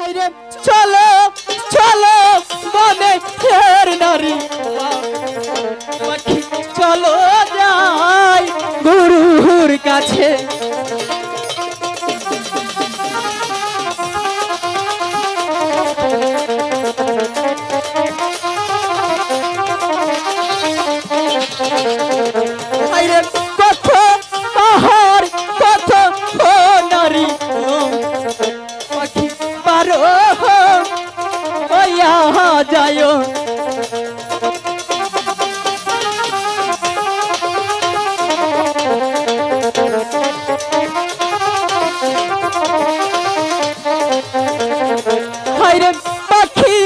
হাইরে চলো চলো মনে ফের নারী। চলো যাই গুরুর কাছে। হাইরে ওয়া যায় পাখি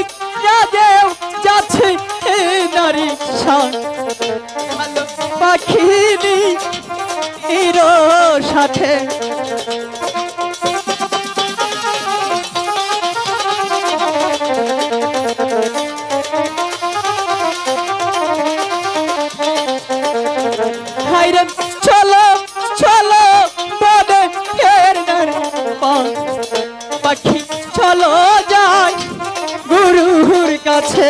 যাচ্ছে নারী ভালো সাথে। হাইরে চলো চলো বনে ফের পাখি চলো যাই গুরুর কাছে।